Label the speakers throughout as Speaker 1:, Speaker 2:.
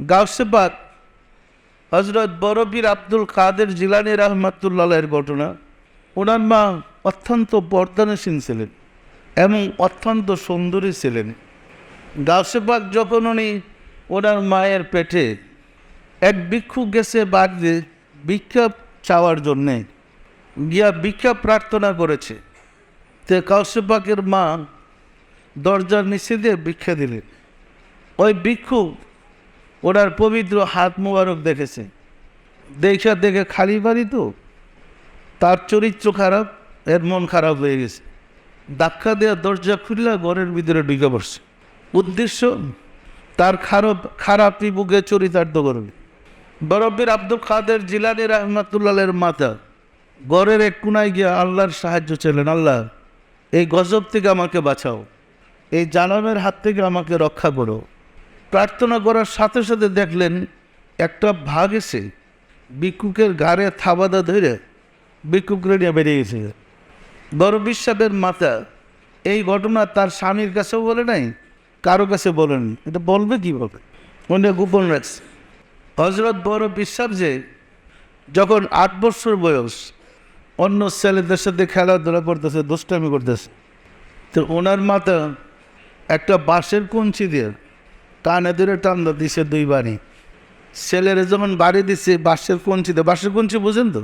Speaker 1: গাউসেবাদ হজরত বরবীর আব্দুল কাদের জিলানি রহমাতুল্লাহের ঘটনা ওনার মা অত্যন্ত বর্ধনশীল ছিলেন এবং অত্যন্ত সুন্দরী ছিলেন। গাউসেবাদ যখন উনি ওনার মায়ের পেটে এক ভিক্ষু গেছে বাড়িতে ভিক্ষা চাওয়ার জন্যে, গিয়া ভিক্ষা প্রার্থনা করেছে, তে কাউসেবাগের মা দরজার নিচে দিয়ে ভিক্ষা দিলেন। ওই ভিক্ষু ওনার পবিত্র হাত মোবারক দেখেছে। দেখা দেখে খালি বাড়ি তো। তার চরিত্র খারাপ, এর মন খারাপ হয়ে গেছে। ধাক্কা দেওয়া দরজা খুললা, ঘরের ভিতরে ঢুকে পড়ছে। উদ্দেশ্য, তার খারাপ, খারাপই বুকে চরিতার্থ করবে। বরব্বির আব্দুল খাদের জিলানি রহমাতুল্লাহের মাতা। গড়ের এক কোনায় গিয়ে আল্লাহর সাহায্য চাইলেন, আল্লাহ, এই গজব থেকে আমাকে বাঁচাও। এই জানামের হাত থেকে আমাকে রক্ষা করো। প্রার্থনা করার সাথে সাথে দেখলেন একটা ভাগ এসে ভিক্ষুকের ঘাড়ে থাবাদা ধরে ভিক্ষুকরে নিয়ে বেরিয়ে গেছে। বড় বিশ্বাবের মাতা এই ঘটনা তার স্বামীর কাছেও বলে নাই, কারও কাছে বলেন এটা বলবে কীভাবে? উনি গোপন রাখছে। হজরত বড় বিশ্বাস যে, যখন আট বছর বয়স, অন্য ছেলেদের সাথে খেলাধুলা করতেছে, দুষ্টামি করতেছে, তো ওনার মাথা একটা বাঁশের কঞ্চি দিয়ে টানে ধরে টান্দা দিছে দুই বাড়ি ছেলেরা যখন বাড়ি দিচ্ছে বাঁশের কঞ্চি দিয়ে বাঁশের কঞ্চি বুঝেন তো?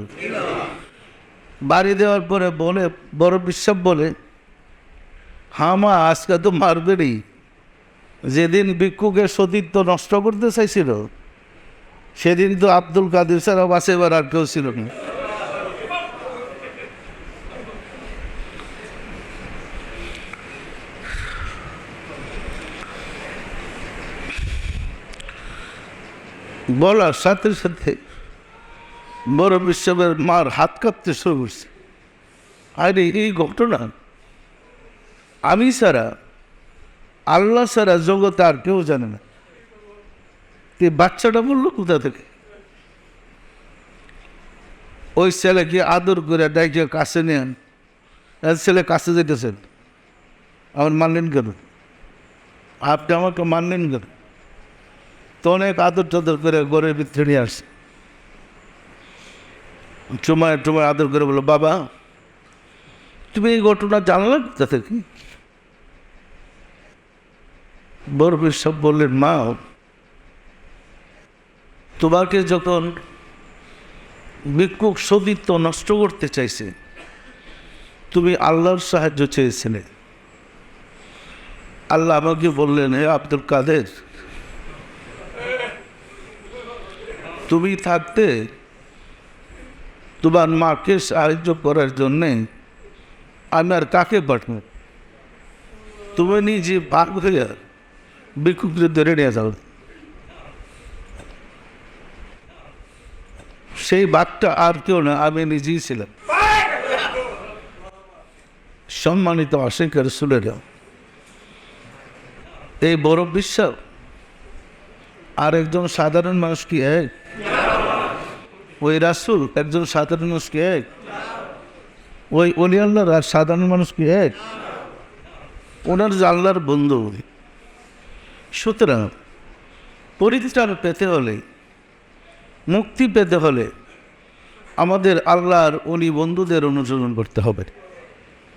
Speaker 1: বাড়ি দেওয়ার পরে বলে, বড় বিশ্বাস বলে হ্যাঁ মা, আজকে তো মারবেরই যেদিন ভিক্ষুকের সতীত্ব নষ্ট করতে চাইছিল, সেদিন তো আব্দুল কাদের ছাড়া বাসে আর কেউ ছিল না। বলার সাথে সাথে বড় বিশ্বের মার হাত কাঁপতে শুরু করছে। আরে, এই ঘটনা আমি ছাড়া, আল্লাহ ছাড়া জগতে আর কেউ জানে না। তে বাচ্চাটা বলল কোথা থেকে? ওই ছেলেকে আদর করে ডাইকে কাছে নেন ছেলে কাছে যেতেছেন। আমার মানলেন কেন? আপনি আমাকে মানলেন কেন? তো অনেক আদর টাদর করে ঘরের ভিতরে নিয়ে আসছে। চুমায়, টুমায় আদর করে বলো বাবা, তুমি এই ঘটনা জানলে কোথা থেকে? বড় সব বললেন, মা, তোমাকে যখন ভিক্ষুক সতীত্ব নষ্ট করতে চাইছে, তুমি আল্লাহর সাহায্য চেয়েছিলে। আল্লাহ আমাকে বললেন, হে আব্দুল কাদের তুমি থাকতে তোমার মাকে সাহায্য করার জন্যে আমি আর কাকে পাঠাবো? তুমি নিজে ভাগ হয়ে ভিক্ষুকদের ধরে নিয়ে যাও। সেই বাঘটা আর কেউ না, আমি নিজেই ছিলাম। সম্মানিত অসংখ্য রসুলেরা, এই বড় বিশ্বাস আর একজন সাধারণ মানুষ কি এক? ওই রাসুল, একজন সাধারণ মানুষকে এক? ওই অলি আল্লাহর আর সাধারণ মানুষ কি এক? ওনার জানলার বন্ধু সুতরাং পরিত্রাণ পেতে হলে, মুক্তি পেতে হলে আমাদের আল্লাহর অলি বন্ধুদের অনুসরণ করতে হবে।